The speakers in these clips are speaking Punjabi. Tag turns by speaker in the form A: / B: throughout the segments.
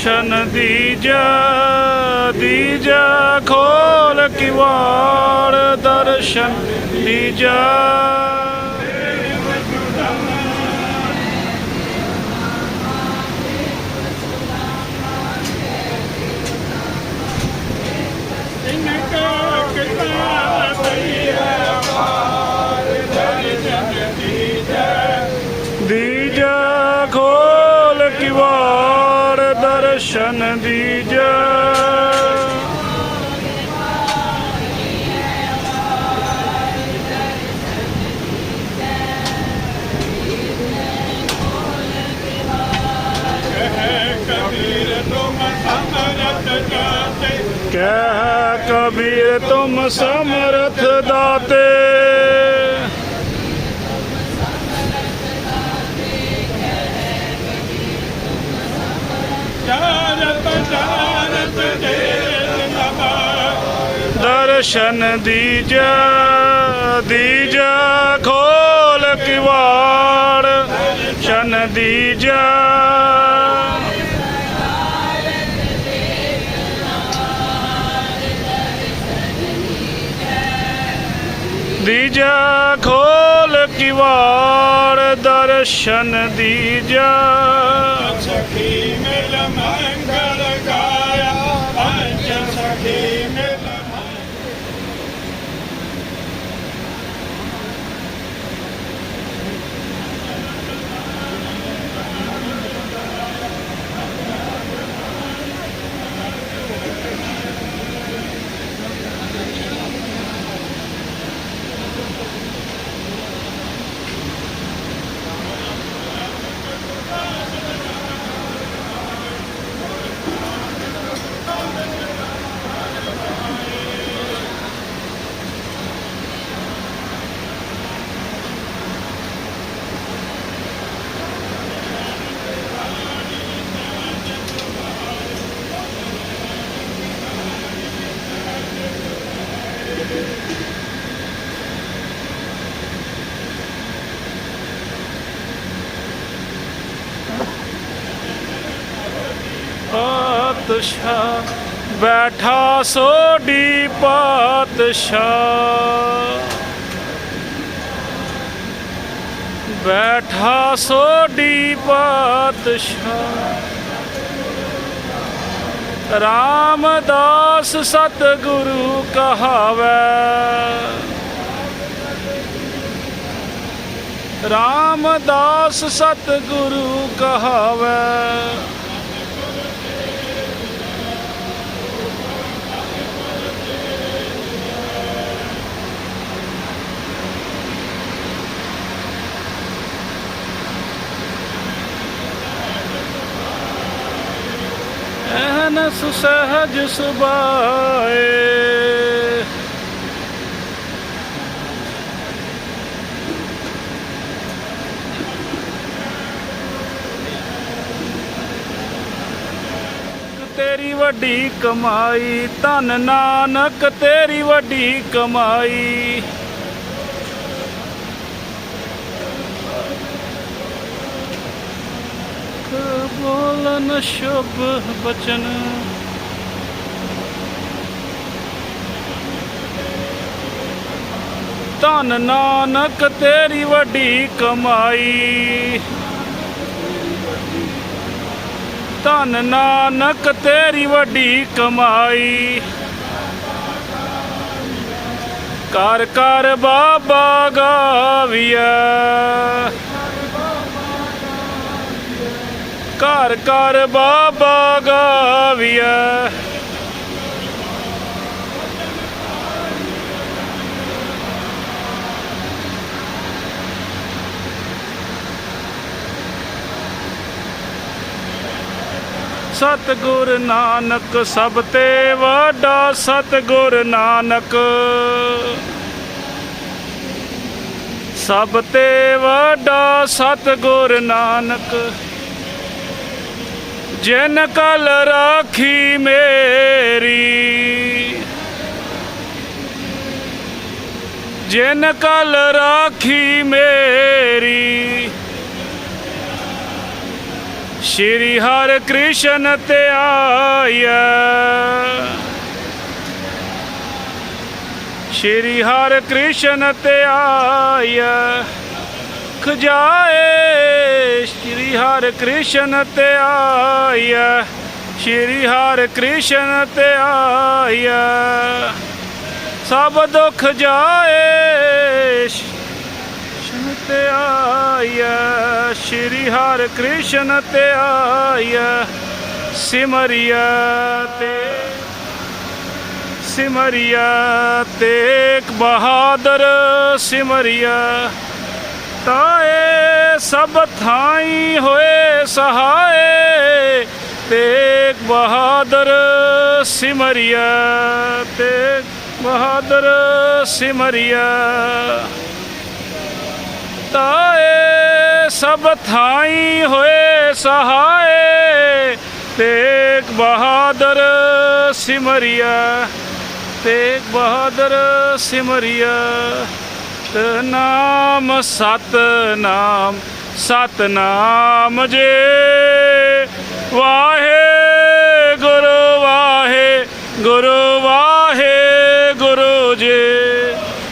A: ਦਰਸ਼ਨ ਦੀਜਾ ਦੀਜਾ ਖੋਲ ਕਿਵਾੜ ਦਰਸ਼ਨ ਦੀਜਾ।
B: ਜਾਤੇ
A: ਕਹਿ ਕਬੀਰ ਤੁਮ ਸਮਰਥ ਦਾਤੇ। ਦਰਸ਼ਨ ਦੀਜਾ ਦੀਜਾ ਖੋਲ ਕਿਵਾੜ। ਸ਼ਨ ਦੀਜਾ ਦੀਜਾ ਖੋਲ ਕਿਵਾੜ ਦਰਸ਼ਨ ਦੀਜਾ। ਪਾਤਸ਼ਾਹ ਬੈਠਾ ਸੋਡੀ ਪਾਤਸ਼ਾਹ। ਬੈਠਾ ਸੋਡੀ ਪਾਤਸ਼ਾਹ। ਰਾਮਦਾਸ ਸਤਿਗੁਰੂ ਕਹਾਵੈ। ਰਾਮਦਾਸ ਸਤਿਗੁਰੂ ਕਹਾਵੈ। ਐਨ ਸੁਸਹਜ ਸੁਬਾਏ ਤੇਰੀ ਵੱਡੀ ਕਮਾਈ ਧਨ ਨਾਨਕ ਤੇਰੀ ਵੱਡੀ ਕਮਾਈ। ਬੋਲਨ ਸ਼ੁਭ ਬਚਨ। ਧਨ ਨਾਨਕ ਤੇਰੀ ਵੱਡੀ ਕਮਾਈ। ਧਨ ਨਾਨਕ ਤੇਰੀ ਵੱਡੀ ਕਮਾਈ। ਕਰ ਕਰ ਬਾਬਾ ਗਾਵੀਐ। ਘਰ ਘਰ ਬਾਬਾ ਗਾਵੀਐ। ਸਤਿਗੁਰ ਨਾਨਕ, ਸਭ ਤੇ ਵੱਡਾ ਸਤਿਗੁਰ ਨਾਨਕ। ਸਭ ਤੇ ਵੱਡਾ ਸਤਿਗੁਰ ਨਾਨਕ, ਜਿਨ ਕਲ ਰਾਖੀ ਮੇਰੀ। ਜਿਨ ਕਲ ਰਾਖੀ ਮੇਰੀ ਸ਼੍ਰੀ ਹਰਿ ਕ੍ਰਿਸ਼ਨ ਤੇ ਆਇਆ। ਸ਼੍ਰੀ ਹਰਿ ਕ੍ਰਿਸ਼ਨ ਤੇ ਆਇਆ। ਖਜਾਏ ਸ਼੍ਰੀ ਹਰਿ ਕ੍ਰਿਸ਼ਨ ਤੇ ਆਇਆ। ਸ਼੍ਰੀ ਹਰਿ ਕ੍ਰਿਸ਼ਨ ਤੇ ਆਇਆ। ਸਭ ਦੁੱਖ ਜਾਏ ਕ੍ਰਿਸ਼ਨ ਤੇ ਆਇਆ ਸ਼੍ਰੀ ਹਰਿ ਕ੍ਰਿਸ਼ਨ ਤੇ ਆਇਆ ਸਿਮਰਿਆ ਤੇ ਸਿਮਰਿਆ ਤੇਗ ਬਹਾਦਰ ਸਿਮਰਿਆ ਤਾਏ ਸਭ ਥਾਈ ਹੋਏ ਸਹਾਏ ਤੇਗ ਬਹਾਦਰ ਸਿਮਰਿਆ ਤੇਗ ਬਹਾਦਰ ਸਿਮਰਿਆ ਤਾਏ ਸਭ ਥਾਈ ਹੋਏ ਸਹਾਏ। ਤੇਗ ਬਹਾਦਰ ਸਿਮਰਿਆ, ਤੇਗ ਬਹਾਦਰ ਸਿਮਰਿਆ, ਤੇ ਨਾਮ ਸਤ ਨਾਮ ਸਤ ਨਾਮ ਜੇ। ਵਾਹੇ ਗੁਰੂ ਵਾਹੇ ਗੁਰੂ ਵਾਹੇ ਗੁਰੂ ਜੀ।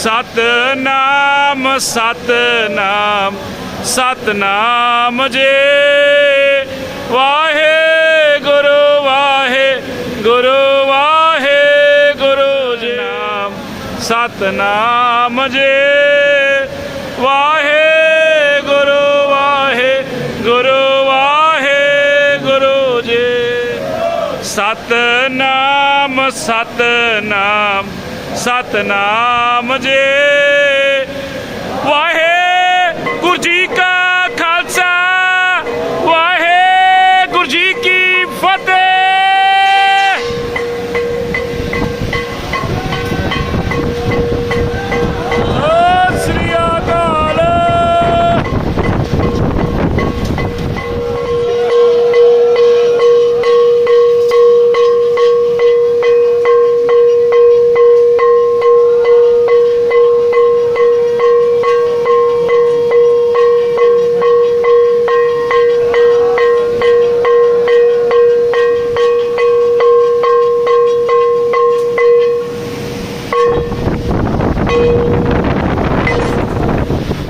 A: ਸਤਨਾਮ ਸਤਨਾਮ ਸਤਨਾਮ ਜੇ। ਵਾਹੇ ਗੁਰੂ ਵਾਹੇ ਗੁਰੂ ਵਾਹੇ ਗੁਰੂ ਜੀ ਨਾਮ। ਸਤ ਜੇ। ਵਾਹੇ ਗੁਰੂ ਵਾਹੇ ਗੁਰੂ ਵਾਹੇ ਗੁਰੂ ਜੀ। ਸਤ ਨਾਮ ਸਤਨਾਮ ਜੇ। ਵਾਹੇ